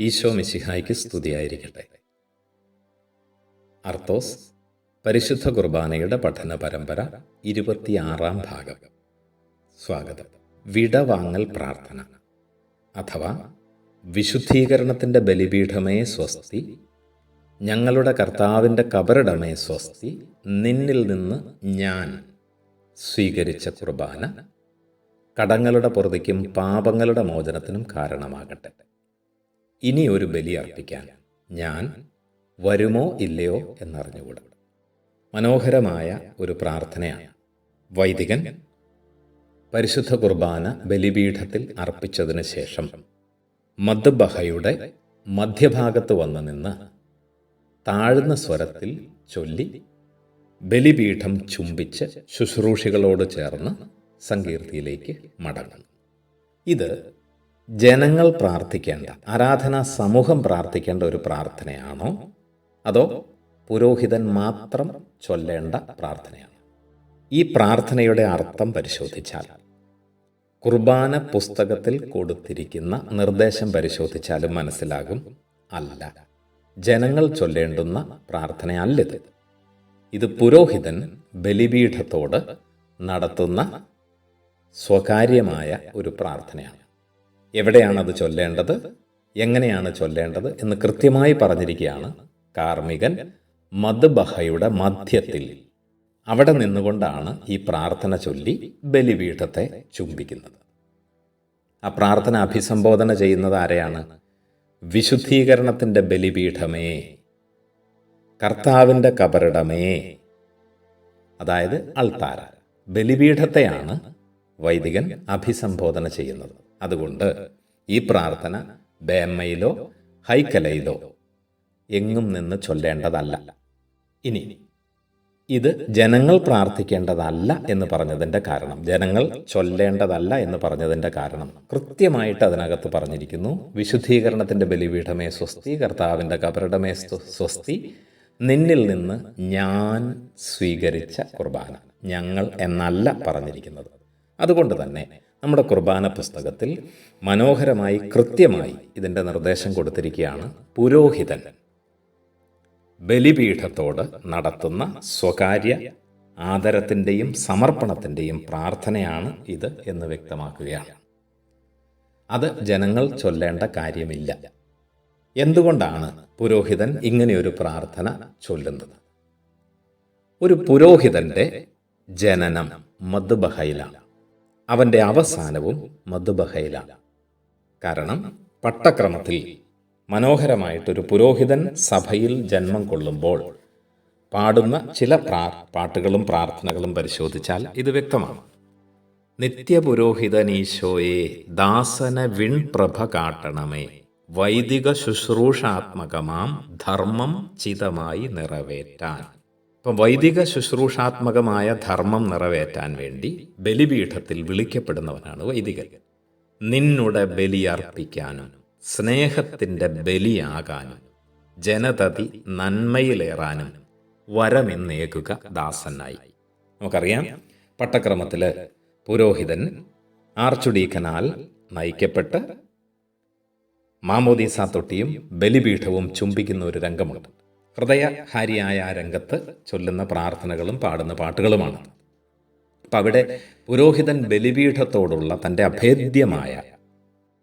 ഈശോ മിശിഹായ്ക്ക് സ്തുതിയായിരിക്കട്ടെ. അർത്തോസ് പരിശുദ്ധ കുർബാനയുടെ പഠന പരമ്പര ഇരുപത്തിയാറാം ഭാഗം. സ്വാഗതം. വിടവാങ്ങൽ പ്രാർത്ഥന. അഥവാ വിശുദ്ധീകരണത്തിന്റെ ബലിപീഠമേ സ്വസ്തി ഞങ്ങളുടെ കർത്താവിന്റെ കബറിടമേ സ്വസ്തി നിന്നിൽ നിന്ന് ഞാൻ സ്വീകരിച്ച കുർബാന കടങ്ങളുടെ പുറത്തേക്കും പാപങ്ങളുടെ മോചനത്തിനും കാരണമാകട്ടെ. ഇനി ഒരു ബലി അർപ്പിക്കാൻ ഞാൻ വരുമോ ഇല്ലയോ എന്നറിഞ്ഞുകൂടാ. മനോഹരമായ ഒരു പ്രാർത്ഥനയാണ്. വൈദികൻ പരിശുദ്ധ കുർബാന ബലിപീഠത്തിൽ അർപ്പിച്ചതിന് ശേഷം മദ്ബഹയുടെ മധ്യഭാഗത്ത് വന്ന് നിന്ന് താഴ്ന്ന സ്വരത്തിൽ ചൊല്ലി ബലിപീഠം ചുംബിച്ച് ശുശ്രൂഷികളോട് ചേർന്ന് സങ്കീർത്തിയിലേക്ക് മടങ്ങും ഇത് ജനങ്ങൾ പ്രാർത്ഥിക്കേണ്ട ആരാധനാ സമൂഹം പ്രാർത്ഥിക്കേണ്ട ഒരു പ്രാർത്ഥനയാണോ? അതോ പുരോഹിതൻ മാത്രം ചൊല്ലേണ്ട പ്രാർത്ഥനയാണോ? ഈ പ്രാർത്ഥനയുടെ അർത്ഥം പരിശോധിച്ചാൽ കുർബാന പുസ്തകത്തിൽ കൊടുത്തിരിക്കുന്ന നിർദ്ദേശം പരിശോധിച്ചാലും മനസ്സിലാകും അല്ല ജനങ്ങൾ ചൊല്ലേണ്ടുന്ന പ്രാർത്ഥനയല്ലിത്. ഇത് പുരോഹിതൻ ബലിപീഠത്തോട് നടത്തുന്ന സ്വകാര്യമായ ഒരു പ്രാർത്ഥനയാണ്. എവിടെയാണ് അത് ചൊല്ലേണ്ടത്? എങ്ങനെയാണ് ചൊല്ലേണ്ടത് എന്ന് കൃത്യമായി പറഞ്ഞിരിക്കുകയാണ് കാർമികൻ മദ്ബഹയുടെ മധ്യത്തിൽ. അവിടെ നിന്നുകൊണ്ടാണ് ഈ പ്രാർത്ഥന ചൊല്ലി ബലിപീഠത്തെ ചുംബിക്കുന്നത്. ആ പ്രാർത്ഥന അഭിസംബോധന ചെയ്യുന്നത് ആരെയാണ്? വിശുദ്ധീകരണത്തിന്റെ ബലിപീഠമേ. കർത്താവിന്റെ കബറിടമേ. അതായത് അൾത്താര. ബലിപീഠത്തെയാണ് വൈദികൻ അഭിസംബോധന ചെയ്യുന്നത്. അതുകൊണ്ട് ഈ പ്രാർത്ഥന ബേമ്മയിലോ ഹൈക്കലയിലോ എങ്ങും നിന്ന് ചൊല്ലേണ്ടതല്ല. ഇനി ഇത് ജനങ്ങൾ പ്രാർത്ഥിക്കേണ്ടതല്ല എന്ന് പറഞ്ഞതിന്റെ കാരണം ജനങ്ങൾ ചൊല്ലേണ്ടതല്ല എന്ന് പറഞ്ഞതിന്റെ കാരണം കൃത്യമായിട്ട് അതിനകത്ത് പറഞ്ഞിരിക്കുന്നു വിശുദ്ധീകരണത്തിന്റെ ബലിപീഠമേ സ്വസ്തി കർത്താവിന്റെ കബറിടമേ സ്വസ്തി നിന്നിൽ നിന്ന് ഞാൻ സ്വീകരിച്ച കുർബാന ഞങ്ങൾ എന്നല്ല പറഞ്ഞിരിക്കുന്നത്. അതുകൊണ്ട് തന്നെ നമ്മുടെ കുർബാന പുസ്തകത്തിൽ മനോഹരമായി കൃത്യമായി ഇതിന്റെ നിർദ്ദേശം കൊടുത്തിരിക്കുകയാണ്. പുരോഹിതൻ ബലിപീഠത്തോട് നടത്തുന്ന സ്വകാര്യ ആദരത്തിന്റെയും സമർപ്പണത്തിന്റെയും പ്രാർത്ഥനയാണ് ഇത് എന്ന് വ്യക്തമാക്കുകയാണ്. അത് ജനങ്ങൾ ചൊല്ലേണ്ട കാര്യമില്ല. എന്തുകൊണ്ടാണ് പുരോഹിതൻ ഇങ്ങനെയൊരു പ്രാർത്ഥന ചൊല്ലുന്നത്? ഒരു പുരോഹിതന്റെ ജനനം മദ്ബഹയിലാണ് അവന്റെ അവസാനവും മധുബഹയില. കാരണം പട്ടക്രമത്തിൽ മനോഹരമായിട്ടൊരു പുരോഹിതൻ സഭയിൽ ജന്മം കൊള്ളുമ്പോൾ പാടുന്ന ചില പ്രാ പാട്ടുകളും പ്രാർത്ഥനകളും പരിശോധിച്ചാൽ ഇത് വ്യക്തമാണ്. നിത്യപുരോഹിതനീശോയെ ദാസന വിൺപ്രഭ കാട്ടണമേ വൈദിക ശുശ്രൂഷാത്മകമാം ധർമ്മം ചിതമായി നിറവേറ്റാൻ. ഇപ്പം വൈദിക ശുശ്രൂഷാത്മകമായ ധർമ്മം നിറവേറ്റാൻ വേണ്ടി ബലിപീഠത്തിൽ വിളിക്കപ്പെടുന്നവനാണ് വൈദികൻ. നിന്നുടെ ബലിയർപ്പിക്കാനും സ്നേഹത്തിന്റെ ബലിയാകാനും ജനതതി നന്മയിലേറാനും വരമെന്നേകുക ദാസനായി. നമുക്കറിയാം പട്ടക്രമത്തിൽ പുരോഹിതൻ ആർച്ചുഡീക്കനാൽ നയിക്കപ്പെട്ട് മാമോദീസ തൊട്ടിയും ബലിപീഠവും ചുംബിക്കുന്ന ഒരു രംഗമുണ്ട്. ഹൃദയഹാരിയായ ആ രംഗത്ത് ചൊല്ലുന്ന പ്രാർത്ഥനകളും പാടുന്ന പാട്ടുകളുമാണ്. അപ്പം അവിടെ പുരോഹിതൻ ബലിപീഠത്തോടുള്ള തന്റെ അഭേദ്യമായ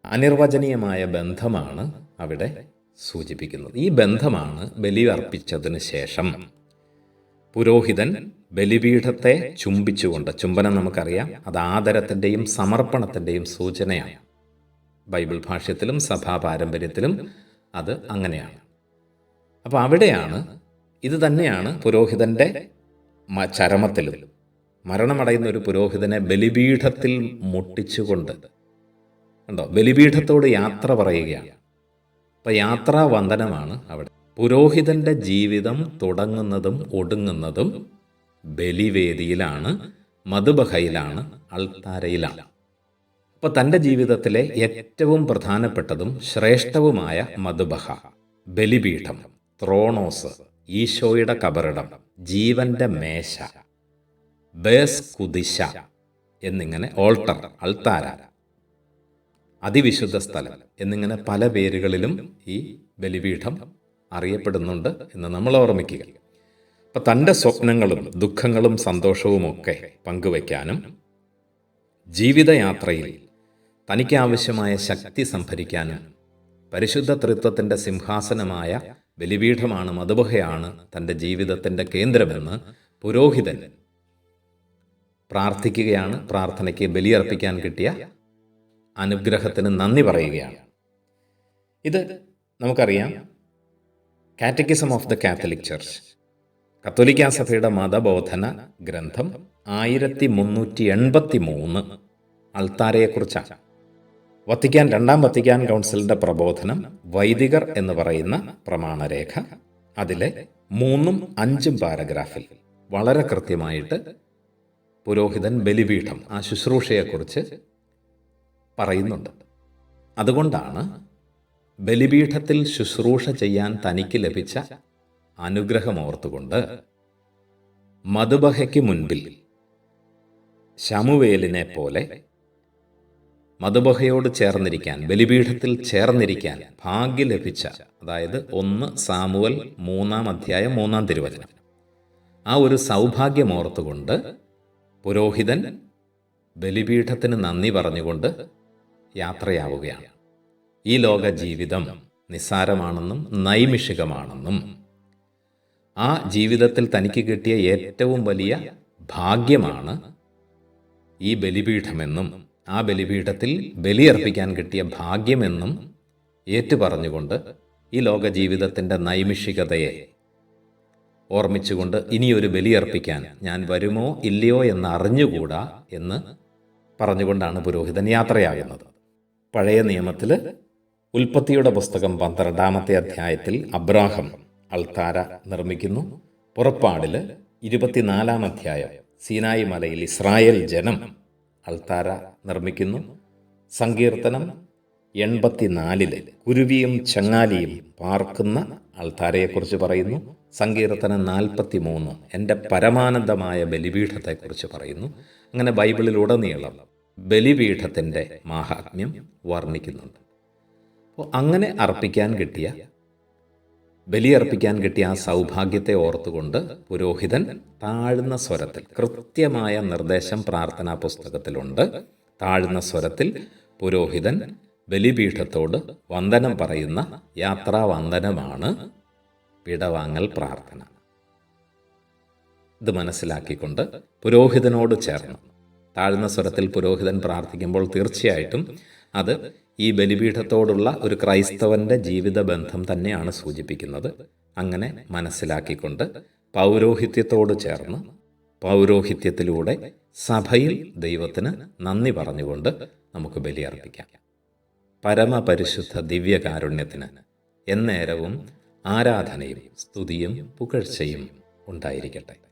അനിർവചനീയമായ ബന്ധമാണ് അവിടെ സൂചിപ്പിക്കുന്നത്. ഈ ബന്ധമാണ് ബലി അർപ്പിച്ചതിന് ശേഷം പുരോഹിതൻ ബലിപീഠത്തെ ചുംബിച്ചുകൊണ്ട് ചുംബനം നമുക്കറിയാം അത് ആദരത്തിന്റെയും സമർപ്പണത്തിന്റെയും സൂചനയാണ്. ബൈബിൾ ഭാഷ്യത്തിലും സഭാ പാരമ്പര്യത്തിലും അത് അങ്ങനെയാണ്. അപ്പോൾ അവിടെയാണ് ഇത് തന്നെയാണ് പുരോഹിതന്റെ ചരമത്തിലും. മരണമടയുന്ന ഒരു പുരോഹിതനെ ബലിപീഠത്തിൽ മുട്ടിച്ചുകൊണ്ട് ഉണ്ടോ ബലിപീഠത്തോട് യാത്ര പറയുകയാണ്. അപ്പം യാത്രാ വന്ദനമാണ് അവിടെ. പുരോഹിതന്റെ ജീവിതം തുടങ്ങുന്നതും ഒടുങ്ങുന്നതും ബലിവേദിയിലാണ് മധുബഹയിലാണ് അൾത്താരയിലാണ്. അപ്പോൾ തന്റെ ജീവിതത്തിലെ ഏറ്റവും പ്രധാനപ്പെട്ടതും ശ്രേഷ്ഠവുമായ മധുബഹ ബലിപീഠം. ത്രോണോസ് ഈശോയുടെ കബറിടം ജീവന്റെ മേശ ബേസ് കുദിശ എന്നിങ്ങനെ ഓൾട്ടർ അൾത്താര അതിവിശുദ്ധ സ്ഥലം എന്നിങ്ങനെ പല പേരുകളിലും ഈ ബലിപീഠം അറിയപ്പെടുന്നുണ്ട് എന്ന് നമ്മൾ ഓർമ്മിക്കുക. അപ്പം തന്റെ സ്വപ്നങ്ങളും ദുഃഖങ്ങളും സന്തോഷവുമൊക്കെ പങ്കുവയ്ക്കാനും ജീവിതയാത്രയിൽ തനിക്കാവശ്യമായ ശക്തി സംഭരിക്കാനും പരിശുദ്ധ തൃത്വത്തിന്റെ സിംഹാസനമായ ബലിപീഠമാണ് മധുബഹയാണ് തന്റെ ജീവിതത്തിന്റെ കേന്ദ്രമെന്ന് പുരോഹിതൻ പ്രാർത്ഥിക്കുകയാണ്. പ്രാർത്ഥനയ്ക്ക് ബലിയർപ്പിക്കാൻ കിട്ടിയ അനുഗ്രഹത്തിന് നന്ദി പറയുകയാണ്. ഇത് നമുക്കറിയാം. Catechism of the Catholic Church കത്തോലിക്ക സഭയുടെ മതബോധന ഗ്രന്ഥം ആയിരത്തി മുന്നൂറ്റി എൺപത്തി മൂന്ന് അൾത്താരയെക്കുറിച്ചാണ് വത്തിക്കാൻ രണ്ടാം വത്തിക്കാൻ കൗൺസിലിന്റെ പ്രബോധനം വൈദികർ എന്ന് പറയുന്ന പ്രമാണരേഖ. അതിലെ മൂന്നും അഞ്ചും പാരഗ്രാഫിൽ വളരെ കൃത്യമായിട്ട് പുരോഹിതൻ ബലിപീഠം ആ ശുശ്രൂഷയെക്കുറിച്ച് പറയുന്നുണ്ട്. അതുകൊണ്ടാണ് ബലിപീഠത്തിൽ ശുശ്രൂഷ ചെയ്യാൻ തനിക്ക് ലഭിച്ച അനുഗ്രഹമോർത്തുകൊണ്ട് മധുബഹയ്ക്ക് മുൻപിൽ ശമുവേലിനെ പോലെ മധുബഹയോട് ചേർന്നിരിക്കാൻ ബലിപീഠത്തിൽ ചേർന്നിരിക്കാൻ ഭാഗ്യം ലഭിച്ച അതായത് ഒന്ന് സാമുവൽ മൂന്നാം അധ്യായം മൂന്നാം തിരുവചനം. ആ ഒരു സൗഭാഗ്യം സൗഭാഗ്യമോർത്തുകൊണ്ട് പുരോഹിതൻ ബലിപീഠത്തിന് നന്ദി പറഞ്ഞുകൊണ്ട് യാത്രയാവുകയാണ്. ഈ ലോക ജീവിതം നിസ്സാരമാണെന്നും നൈമിഷികമാണെന്നും ആ ജീവിതത്തിൽ തനിക്ക് കിട്ടിയ ഏറ്റവും വലിയ ഭാഗ്യമാണ് ഈ ബലിപീഠമെന്നും ആ ബലിപീഠത്തിൽ ബലിയർപ്പിക്കാൻ കിട്ടിയ ഭാഗ്യമെന്നും ഏറ്റുപറഞ്ഞുകൊണ്ട് ഈ ലോക ജീവിതത്തിന്റെ നൈമിഷികതയെ ഓർമ്മിച്ചുകൊണ്ട് ഇനിയൊരു ബലിയർപ്പിക്കാൻ ഞാൻ വരുമോ ഇല്ലയോ എന്ന് അറിഞ്ഞുകൂടാ എന്ന് പറഞ്ഞുകൊണ്ടാണ് പുരോഹിതൻ യാത്രയാകുന്നത്. പഴയ നിയമത്തിൽ ഉൽപ്പത്തിയുടെ പുസ്തകം പന്ത്രണ്ടാമത്തെ അധ്യായത്തിൽ അബ്രാഹം അൾത്താര നിർമ്മിക്കുന്നു. പുറപ്പാടിൽ ഇരുപത്തിനാലാം അധ്യായം സീനായി മലയിൽ ഇസ്രായേൽ ജനം അൾത്താര നിർമ്മിക്കുന്നു. സങ്കീർത്തനം എൺപത്തിനാലിൽ കുരുവിയും ചങ്ങാലിയും പാർക്കുന്ന അൾത്താരയെക്കുറിച്ച് പറയുന്നു. സങ്കീർത്തനം നാൽപ്പത്തി മൂന്ന് എന്റെ പരമാനന്ദമായ ബലിപീഠത്തെക്കുറിച്ച് പറയുന്നു. അങ്ങനെ ബൈബിളിലുടനീളം ബലിപീഠത്തിന്റെ മാഹാത്മ്യം വർണിക്കുന്നുണ്ട്. അപ്പോൾ അങ്ങനെ അർപ്പിക്കാൻ കിട്ടിയ ബലിയർപ്പിക്കാൻ കിട്ടിയ ആ സൗഭാഗ്യത്തെ ഓർത്തുകൊണ്ട് പുരോഹിതൻ താഴ്ന്ന സ്വരത്തിൽ കൃത്യമായ നിർദ്ദേശം പ്രാർത്ഥനാ പുസ്തകത്തിലുണ്ട്. താഴ്ന്ന സ്വരത്തിൽ പുരോഹിതൻ ബലിപീഠത്തോട് വന്ദനം പറയുന്ന യാത്രാ വന്ദനമാണ് വിടവാങ്ങൽ പ്രാർത്ഥന. ഇത് മനസ്സിലാക്കിക്കൊണ്ട് പുരോഹിതനോട് ചേർന്ന്. താഴ്ന്ന സ്വരത്തിൽ പുരോഹിതൻ പ്രാർത്ഥിക്കുമ്പോൾ തീർച്ചയായിട്ടും അത് ഈ ബലിപീഠത്തോടുള്ള ഒരു ക്രൈസ്തവന്റെ ജീവിത ബന്ധം തന്നെയാണ് സൂചിപ്പിക്കുന്നത്. അങ്ങനെ മനസ്സിലാക്കിക്കൊണ്ട് പൗരോഹിത്യത്തോട് ചേർന്ന് പൗരോഹിത്യത്തിലൂടെ സഭയിൽ ദൈവത്തിന് നന്ദി പറഞ്ഞുകൊണ്ട് നമുക്ക് ബലിയർപ്പിക്കാം. പരമപരിശുദ്ധ ദിവ്യകാരുണ്യത്തിന് എന്നേരവും ആരാധനയും സ്തുതിയും പുകഴ്ചയും ഉണ്ടായിരിക്കട്ടെ.